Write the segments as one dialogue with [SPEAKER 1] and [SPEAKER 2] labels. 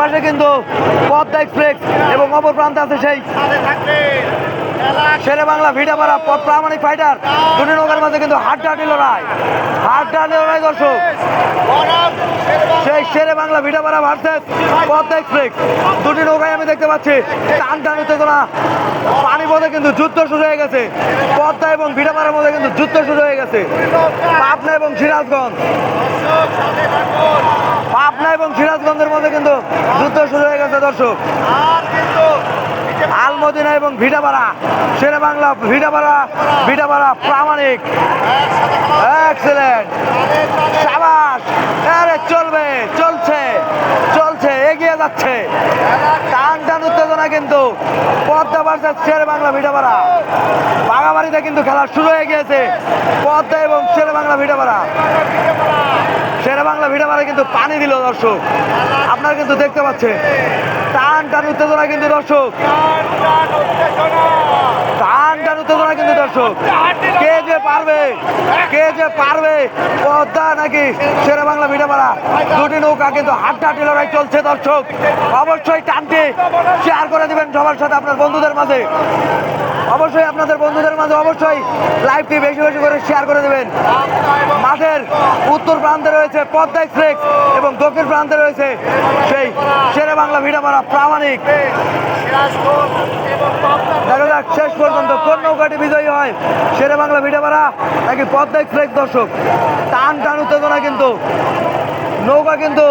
[SPEAKER 1] পাশে কিন্তু পদ্মা এক্সপ্রেস এবং অপর প্রান্তে আছে সেই শেরে বাংলা ভিটাপাড়া প্রামাণিক ফাইটার দুটি নৌকার মাঝে কিন্তু হাড্ডাহাড্ডি লড়াই। হাড্ডাহাড্ডি লড়াই দর্শক। সেই শেরে বাংলা ভিটাপাড়া ভার্সেস পদ্মা এক্সপ্রেস দুটি নৌকায় আমি দেখতে পাচ্ছি টান টান উত্তেজনা। পানি পথে কিন্তু যুদ্ধ শুরু হয়ে গেছে। পদ্মা এবং ভিটাপাড়ার মধ্যে কিন্তু যুদ্ধ শুরু হয়ে গেছে। এবং সিরাজগঞ্জ। পাবনা এবং সিরাজগঞ্জের মধ্যে কিন্তু যুদ্ধ শুরু হয়ে গেছে, দর্শক। আলমদিনা এবং ভিটাপাড়া শেরে বাংলা ভিটাপাড়া ভিটাপাড়া প্রামাণিক। সাবাস। আরে চলবে, চলছে চলছে, এগিয়ে যাচ্ছে। টান কিন্তু পদ্মা ভার্সেস শের বাংলা ভিটাপাড়া। বাগাবাড়িতে কিন্তু খেলা শুরু হয়ে গিয়েছে। পদ্মা এবং শের বাংলা ভিটাপাড়া। শেরে বাংলা ভিটাপাড়া কিন্তু পানি দিল দর্শক। আপনারা কিন্তু দেখতে পাচ্ছেন, টান টান উত্তেজনা কিন্তু দর্শক। টান টান উত্তেজনা কিন্তু দর্শক। কে যে পারবে, কে যে পারবে, পদ্মা নাকি শেরে বাংলা ভিটাপাড়া দুটি নৌকা কিন্তু হাড্ডাহাড্ডি লড়াই চলছে দর্শক। অবশ্যই টানটি শেয়ার করে দিবেন সবার সাথে আপনার বন্ধুদের মাঝে। অবশ্যই আপনাদের বন্ধুদের মাঝে অবশ্যই লাইভটি বেশি বেশি করে শেয়ার করে দেবেন। মাঠের উত্তর প্রান্তে রয়েছে পদ্মা এক্সপ্রেস এবং দক্ষিণ প্রান্তে রয়েছে সেই শেরে বাংলা ভিটাপাড়া প্রামাণিক। শেষ পর্যন্ত কোন নৌকাটি বিজয়ী হয় শেরে বাংলা ভিটাপাড়া নাকি পদ্মা এক্সপ্রেস দর্শক? টান টান উত্তেজনা কিন্তু নৌকা কিন্তু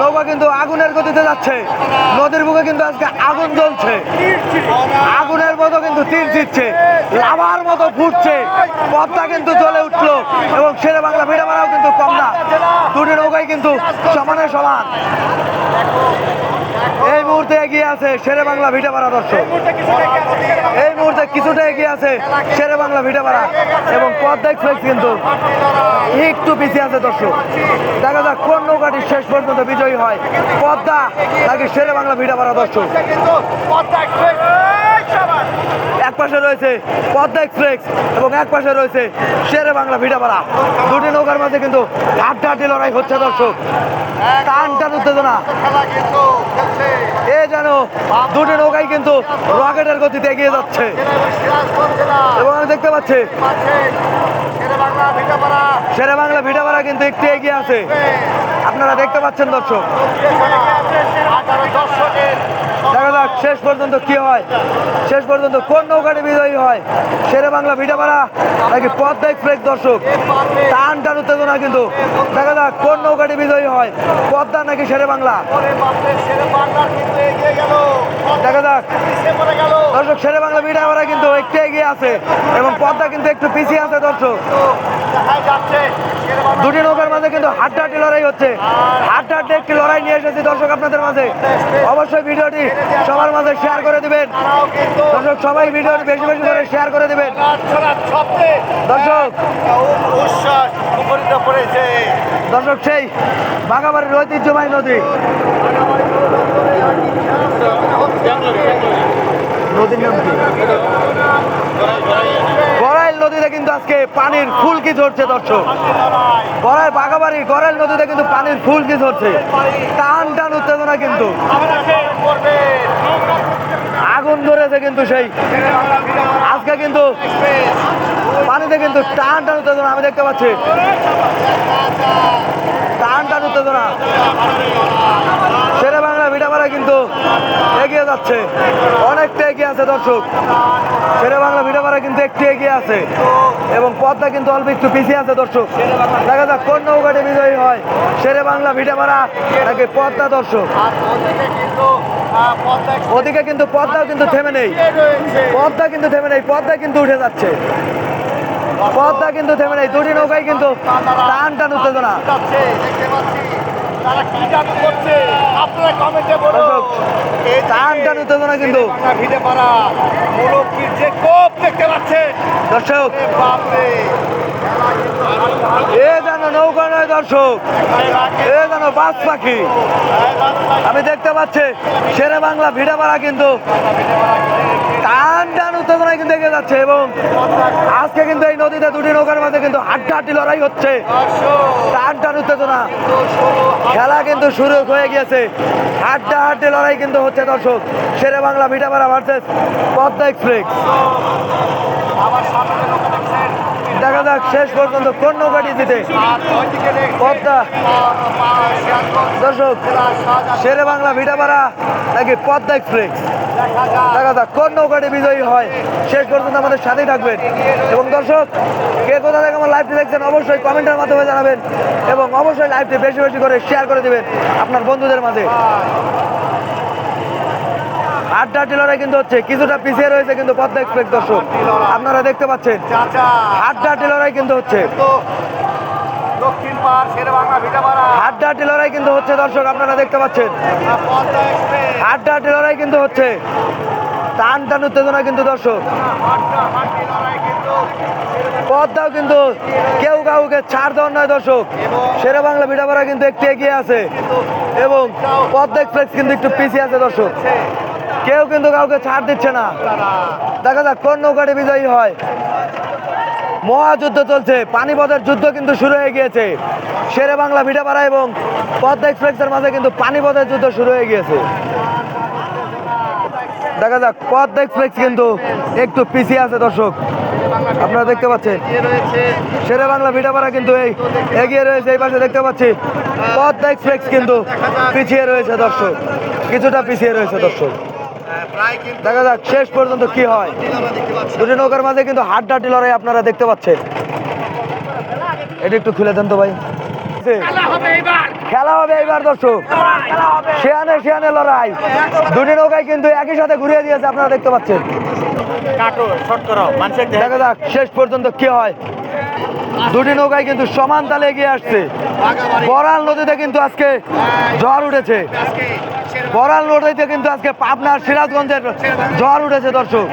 [SPEAKER 1] নৌকা কিন্তু আগুনের গতিতে যাচ্ছে। নদীর বুকে কিন্তু আজকে আগুন জ্বলছে। আগুনের মতো কিন্তু তীর দিচ্ছে লাভার মতো ফুটছে। পথটা কিন্তু জ্বলে উঠল এবং ছেলে বাংলা ভিড়ামারাও কিন্তু কম না। দুটি নৌকাই কিন্তু সমানে সমান। এই মুহূর্তে এগিয়ে আছে শেরে বাংলা ভিটাপাড়া দর্শক। এই মুহূর্তে কিছুটা এগিয়ে আছে শেরে বাংলা ভিটাপাড়া এবং পদ্মা এক্সপ্রেস কিন্তু একটু পিছিয়ে আছে দর্শক। দেখা যাক কোন নৌকাটি শেষ পর্যন্ত বিজয়ী হয়। পদ্মা নাকি শেরে বাংলা ভিটাপাড়া দর্শক? এক পাশে রয়েছে পদ্মা এক্সপ্রেস এবং এক পাশে রয়েছে শেরে বাংলা ভিটাপাড়া। দুটি নৌকার মাঝে কিন্তু হাড্ডাহাড্ডি লড়াই হচ্ছে দর্শক। টান টান উত্তেজনা। এ যেন দুটি নৌকাই কিন্তু রকেটের গতিতে এগিয়ে যাচ্ছে। এবং আমি দেখতে পাচ্ছি শেরে বাংলা ভিটাপাড়া কিন্তু একটু এগিয়ে আছে। আপনারা দেখতে পাচ্ছেন দর্শক। শেষ পর্যন্ত কি হয়? শেষ পর্যন্ত কোন নৌকাটি বিজয়ী হয়? শেরে বাংলা, ভিটাপাড়া, নাকি পদ্মা এক্সপ্রেস দর্শক? টান টান উত্তেজনা কিন্তু। দেখা যাক কোন নৌকাটি বিজয়ী হয়। পদ্মা নাকি শেরে বাংলা? দেখা যাক। দর্শক, শেরে বাংলা, ভিটাপাড়া কিন্তু একটু এগিয়ে আছে এবং পদ্মা কিন্তু একটু পিছিয়ে আছে দর্শক। দুটি নৌকার মাঝে কিন্তু হাড্ডাহাড্ডি লড়াই হচ্ছে। হাড্ডাহাড্ডি একটি লড়াই নিয়ে এসেছি দর্শক আপনাদের মাঝে। অবশ্যই ভিডিওটি সবার মাঝে শেয়ার করে দিবেন। দর্শক সবাই ভিডিও বেশি বেশি করে শেয়ার করে দিবেন। দর্শক। দর্শক সেই বাঘাবাড়ির ঐতিহ্যবাহী নদী। নদীর নাম কি? আজকে পানির ফুলকি ঝরছে, দর্শক। গড়াই বাঘাবাড়ি, গড়াইল নদীতে কিন্তু পানির ফুলকি ঝরছে। টান টান উত্তেজনা কিন্তু। আগুন ধরেছে কিন্তু সেই। আজকে কিন্তু পানিতে কিন্তু টান টান উত্তেজনা, আমি দেখতে পাচ্ছি। টান টান উত্তেজনা শেরে বাংলা ভিটাপাড়া কিন্তু এগিয়ে যাচ্ছে। অনেকটা এগিয়ে আছে দর্শক। শেরে বাংলা ভিটাপাড়া কিন্তু একটু এগিয়ে আছে। এবং পথটা কিন্তু অল্প একটু পিছিয়ে আছে দর্শক। দেখা যাক কোন নৌকাটি বিজয়ী হয়। শেরে বাংলা ভিটাপাড়া নাকি পদ্মা দর্শক? ওদিকে কিন্তু পদ্মাও কিন্তু থেমে নেই। পদ্মা কিন্তু থেমে নেই। পদ্মা কিন্তু উঠে যাচ্ছে। পদ্মা কিন্তু থেমে নেই। দুটি নৌকাই কিন্তু টান টান উত্তেজনা।
[SPEAKER 2] তারা কি জাদু করছে? আপনারা কমেন্টে বলুন। এই
[SPEAKER 1] টান টান উত্তেজনা কিন্তু
[SPEAKER 2] ভিড়ে পাড়া মুলকির যে কোপ দেখতে পাচ্ছেন।
[SPEAKER 1] দর্শক
[SPEAKER 2] বাপরে।
[SPEAKER 1] এ যেন নৌকা নয় দর্শক এ যেন বাস পাখি। আমি দেখতে পাচ্ছি শেরে বাংলা টান উত্তেজনায় কিন্তু লেগে যাচ্ছে এবং আজকে কিন্তু এই নদীতে দুটি নৌকার মাঝে কিন্তু হাড্ডাহাড্ডি লড়াই হচ্ছে। টান টান উত্তেজনা। খেলা কিন্তু শুরু হয়ে গিয়েছে। হাড্ডাহাড্ডি লড়াই কিন্তু হচ্ছে দর্শক। শেরে বাংলা ভিটাপাড়া ভার্সেস পদ্মা এক্সপ্রেস
[SPEAKER 2] আমার সামনে লোক দেখছেন
[SPEAKER 1] দেখা যাক শেষ পর্যন্ত কোন নৌকাটি
[SPEAKER 2] দেখছেন
[SPEAKER 1] পদ্মা। দর্শক, শেরে বাংলা ভিটাপাড়া নাকি পদ্মা এক্সপ্রেস?
[SPEAKER 2] দেখা
[SPEAKER 1] যাক, কোন নৌকাটি বিজয়ী হয়, শেষ পর্যন্ত আমাদের সাথেই থাকবেন। এবং দর্শক, কে কোথা থেকে আমার লাইভটি দেখছেন, অবশ্যই কমেন্টের মাধ্যমে জানাবেন এবং অবশ্যই লাইভটি বেশি বেশি করে শেয়ার করে দিবেন আপনার বন্ধুদের মাঝে। আড্ডা লড়াই কিন্তু হচ্ছে কিছুটা পিছিয়ে রয়েছে কিন্তু পদ্মা এক্সপ্রেস দর্শক। আপনারা দেখতে পাচ্ছেন আড্ডা লড়াই কিন্তু হচ্ছে। আড্ডা লড়াই কিন্তু হচ্ছে দর্শক আপনারা দেখতে পাচ্ছেন। আড্ডা লড়াই কিন্তু হচ্ছে টান টান উত্তেজনা কিন্তু দর্শক। পদ্মাও কিন্তু কেউ কাউকে ছাড় দেওয়ার নয় দর্শক। শেরে বাংলা ভিটাপাড়া কিন্তু একটু এগিয়ে আছে। এবং পদ্মা এক্সপ্রেস কিন্তু একটু পিছিয়ে আছে দর্শক। কেউ কিন্তু কাউকে ছাড় দিচ্ছে না। দেখা যাক কোন নৌকাটি বিজয়ী হয়। মহাযুদ্ধ চলছে। পানিপথের যুদ্ধ কিন্তু শুরু হয়ে গিয়েছে। শেরে বাংলা, ভিটাপাড়া এবং পদ্মা এক্সপ্রেসের মাঝে কিন্তু পানিপথের যুদ্ধ শুরু হয়ে গিয়েছে। দেখা যাক, পদ্মা এক্সপ্রেস কিন্তু একটু পিছিয়ে আছে দর্শক। আপনারা দেখতে পাচ্ছেন। শেরে বাংলা, ভিটাপাড়া কিন্তু এই এগিয়ে রয়েছে, এই পাশে দেখতে পাচ্ছি। পদ্মা এক্সপ্রেস কিন্তু পিছিয়ে রয়েছে দর্শক। কিছুটা পিছিয়ে রয়েছে দর্শক। দেখা যাক শেষ পর্যন্ত কি হয়। দুটি নৌকার মাঝে কিন্তু হাড্ডাহাড্ডি লড়াই আপনারা দেখতে পাচ্ছেন। এটা একটু খুলে দেন তো ভাই। খেলা হবে এইবার। দর্শক। শেয়ানে শেয়ানে লড়াই। দুটি নৌকায় কিন্তু একই সাথে ঘুরিয়ে দিয়েছে আপনারা দেখতে পাচ্ছেন।
[SPEAKER 2] কাটো শর্ট করো মানুষের
[SPEAKER 1] দেখা যাক শেষ পর্যন্ত কি হয়। দুটি নৌকায় কিন্তু সমান তালে এগিয়ে আসছে। বরাল নদীতে কিন্তু আজকে ঝড় উঠেছে। বরাল নদীতে কিন্তু আজকে পাবনার সিরাজগঞ্জের ঝড় উঠেছে, দর্শক।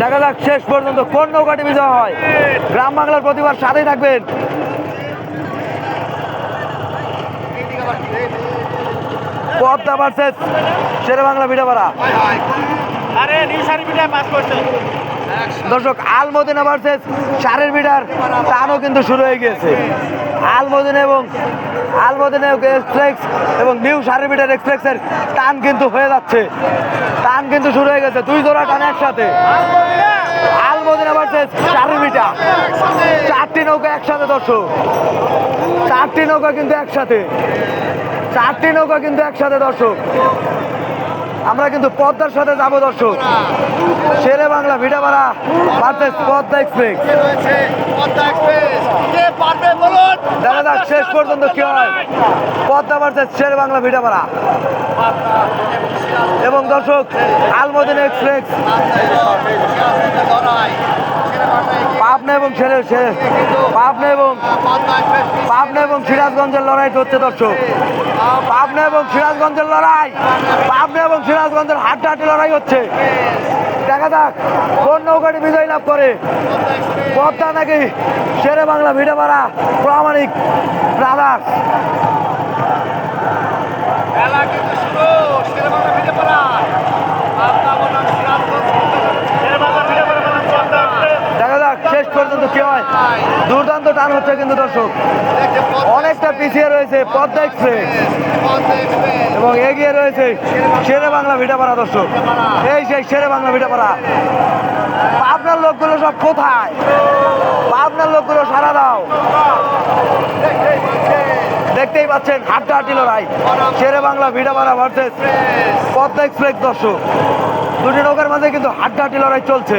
[SPEAKER 1] দেখা যাক শেষ পর্যন্ত কোন নৌকাটি বিজয় হয়। গ্রাম বাংলার প্রতিবার সাথেই থাকবেন। পদ্মা ভার্সেস শেরে বাংলা ভিটাপাড়া
[SPEAKER 2] আরে, নিউ সার্ভিসে পাস করছে।
[SPEAKER 1] দর্শক, আলমদিনা ভার্সেস চারের মিটার টানও কিন্তু শুরু হয়ে গিয়েছে। আলমদিনা এবং আলমদিনা এক্সপ্রেস এবং নিউ সারের মিটার এক্সপ্রেসের টান কিন্তু হয়ে যাচ্ছে। টান কিন্তু শুরু হয়ে গেছে, দুই জোড়া টান একসাথে। Alamdina versus meter. চারটি নৌকা একসাথে দর্শক। চারটি নৌকা কিন্তু একসাথে। চারটি নৌকা কিন্তু একসাথে দর্শক। আমরা কিন্তু পদ্মার সাথে যাব, দর্শক। Shere Bangla, Bhitapara versus Padma express. দেখা যাক, শেষ পর্যন্ত কি হয়। পদ্মা ভার্সেস শেরে বাংলা, ভিটাপাড়া। এবং দর্শক, আলমদিন এক্সপ্রেস। পাবনা এবং ছেড়ে পাবনা এবং পাবনা এবং সিরাজগঞ্জের লড়াই হচ্ছে দর্শক। পাবনা এবং সিরাজগঞ্জের লড়াই, পাবনা এবং সিরাজগঞ্জের হাড্ডাহাড্ডি লড়াই হচ্ছে। দেখা যাক কোন নৌকাটি বিজয় লাভ করে। পদ্মা নাকি শেরে বাংলা ভিটাপাড়া প্রামাণিক ব্রাদার্স
[SPEAKER 2] খেলা কিন্তু শুরু ছেড়ে বাংলা ভিড়ে পড়ায় পাবনা বনাম সিরাজগঞ্জ ছেড়ে বাংলা ভিড়ে পড়া বনাম পদ্মা এক্সপ্রেস
[SPEAKER 1] দেখা যাক শেষ পর্যন্ত কি হয় দুর্দান্ত টান হচ্ছে কিন্তু দর্শক। অনেকটা পিছিয়ে রয়েছে পদ্মা এক্সপ্রেস। এবং এগিয়ে রয়েছে শেরে বাংলা ভিটাপাড়া দর্শক। এই সেই শেরে বাংলা ভিটাপাড়া। পাবনার লোকগুলো সব কোথায়? পাবনার লোকগুলো সারা দাও।
[SPEAKER 2] দেখতেই পাচ্ছে
[SPEAKER 1] দেখতেই পাচ্ছেন, হাড্ডাহাড্ডি লড়াই। শেরে বাংলা ভিটাপাড়া ভার্সেস পদ্মা এক্সপ্রেস দর্শক। দুটি নৌকার মাঝে কিন্তু হাড্ডাহাড্ডি লড়াই চলছে।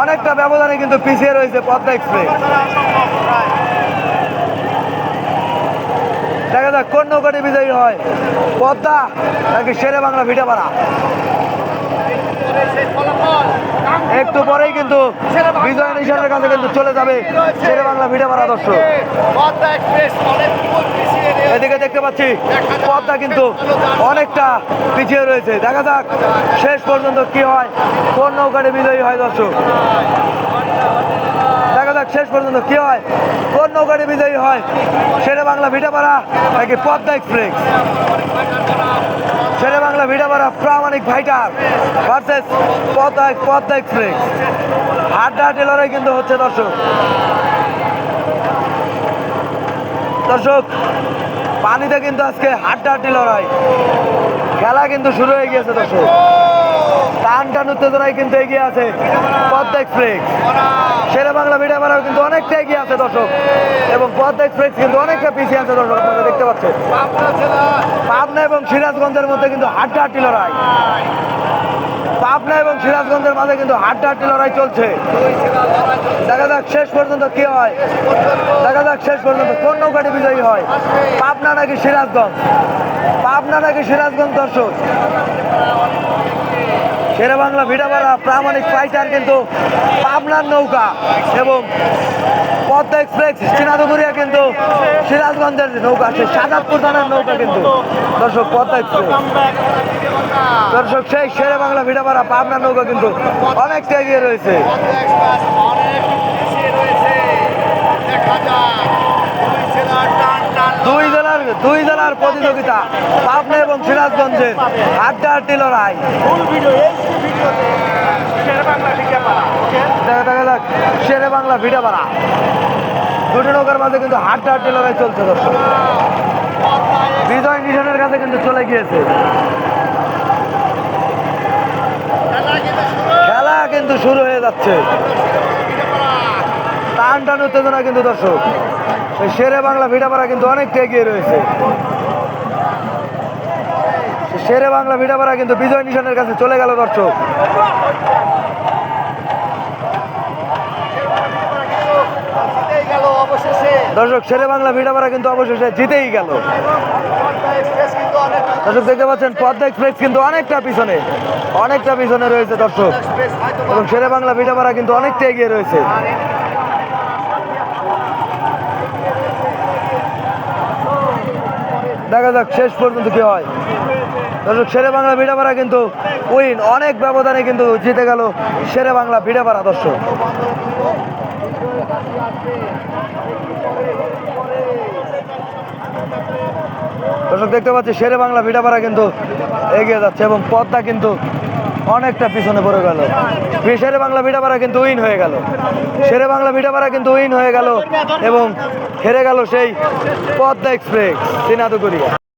[SPEAKER 1] অনেকটা ব্যবধানে কিন্তু পিছিয়ে রয়েছে পদ্মা এক্সপ্রেস দেখা যাক কোন নৌকাটি বিজয়ী হয়, পদ্মা নাকি শেরে বাংলা ভিটাপাড়া একটু পরেই কিন্তু বিজয় নিশানের কাছে কিন্তু চলে যাবে শেরে বাংলা ভিটাপাড়া দর্শক।
[SPEAKER 2] পদ্মা এক্সপ্রেস অনেক দূর পিছিয়ে রয়েছে।
[SPEAKER 1] এদিকে দেখতে পাচ্ছি, পদ্মা কিন্তু অনেকটা পিছিয়ে রয়েছে। দেখা যাক শেষ পর্যন্ত কি হয়। কোন নৌকাটি বিজয়ী হয় দর্শক। যাক শেষ পর্যন্ত কি হয়? কোন নৌকাটি বিজয়ী হয়? শেরে বাংলা ভিটাপাড়া, নাকি Padma express Shere Bangla Bhitapara Pramanik fighter versus Padma Padma express হাড্ডাহাড্ডি লড়াই কিন্তু হচ্ছে, দর্শক। দর্শক, পানিতে কিন্তু আজকে হাড্ডা হাড্ডাহাড্ডি লড়াই। খেলা কিন্তু শুরু হয়ে গিয়েছে, দর্শক। টান টান উত্তেজনায় কিন্তু এগিয়ে আছে পদ্মা এক্সপ্রেস। শেরে বাংলা মিডিয়া বাড়াও কিন্তু অনেকটা এগিয়ে আছে দর্শক। এবং পদ্মা এক্সপ্রেস কিন্তু অনেকটা পিছিয়ে আছে দর্শক, আপনারা দেখতে পাচ্ছেন।
[SPEAKER 2] পাবনা
[SPEAKER 1] এবং সিরাজগঞ্জের মধ্যে কিন্তু হাড্ডা হাড্ডাহাড্ডি লড়াই। পাবনা এবং সিরাজগঞ্জের মাঝে কিন্তু হাড্ডাহাড্ডি লড়াই চলছে। দেখা যাক শেষ পর্যন্ত কি হয়। দেখা যাক শেষ পর্যন্ত কোন নৌকাটি বিজয়ী হয়। পাবনা নাকি সিরাজগঞ্জ? পাবনা নাকি সিরাজগঞ্জ দর্শক? শেরে বাংলা ভিড়াপাড়া প্রামাণিক ফাইটার কিন্তু পাবনার নৌকা এবং পদ্মা এক্সপ্রেস চিনাদুগুরিয়া কিন্তু সিরাজগঞ্জের নৌকা সে সাজাদপুর থানার নৌকা কিন্তু। দর্শক, পদ্মা এক্সপ্রেস দর্শক, সেই শেরে বাংলা ভিড়াপাড়া পাবনার নৌকা কিন্তু অনেকটা এগিয়ে রয়েছে।
[SPEAKER 2] দেখা যাক দুই জেলার টান টান
[SPEAKER 1] দুই জেলার প্রতিযোগিতা পাবনা এবং সিরাজগঞ্জের হাড্ডাহাড্ডি লড়াই।
[SPEAKER 2] শের বাংলা
[SPEAKER 1] বাংলা ভিটাপাড়া দুটি নৌকার মাঝে কিন্তু হাড্ডাহাড্ডি লড়াই চলছে, দর্শক। বিজয় নিশানের কাছে কিন্তু চলে গিয়েছে।
[SPEAKER 2] খেলা কিন্তু শুরু
[SPEAKER 1] হয়ে যাচ্ছে। টান টান উত্তেজনা কিন্তু দর্শক। শেরে বাংলা ভিটাপাড়া কিন্তু অনেকটা এগিয়ে রয়েছে। শেরে বাংলা ভিটাপাড়া কিন্তু বিজয় নিশানের কাছে চলে গেল দর্শক। দর্শক শেরে বাংলা ভিটাপাড়া কিন্তু অবশেষে জিতেই গেল। দর্শক, দেখতে পাচ্ছেন, পদ্মা এক্সপ্রেস কিন্তু অনেকটা পিছনে। অনেকটা পিছনে রয়েছে দর্শক। এবং শেরে বাংলা ভিটাপাড়া কিন্তু অনেকটা এগিয়ে রয়েছে
[SPEAKER 2] আর এদিকে
[SPEAKER 1] দেখা যাক শেষ পর্যন্ত কি হয়। দর্শক, শেরে বাংলা ভিড়াপাড়া কিন্তু উইন। অনেক ব্যবধানে কিন্তু জিতে গেল শেরে বাংলা ভিটাপাড়া দর্শক। দর্শক, দেখতে পাচ্ছি শেরে বাংলা ভিটাপাড়া কিন্তু এগিয়ে যাচ্ছে এবং পদ্মা কিন্তু অনেকটা পিছনে পড়ে গেল। শেরে বাংলা ভিটাপাড়া কিন্তু উইন হয়ে গেল। শেরে বাংলা ভিটাপাড়া কিন্তু উইন হয়ে গেল এবং হেরে গেল সেই পদ্মা এক্সপ্রেস সিনাদুগুড়িয়া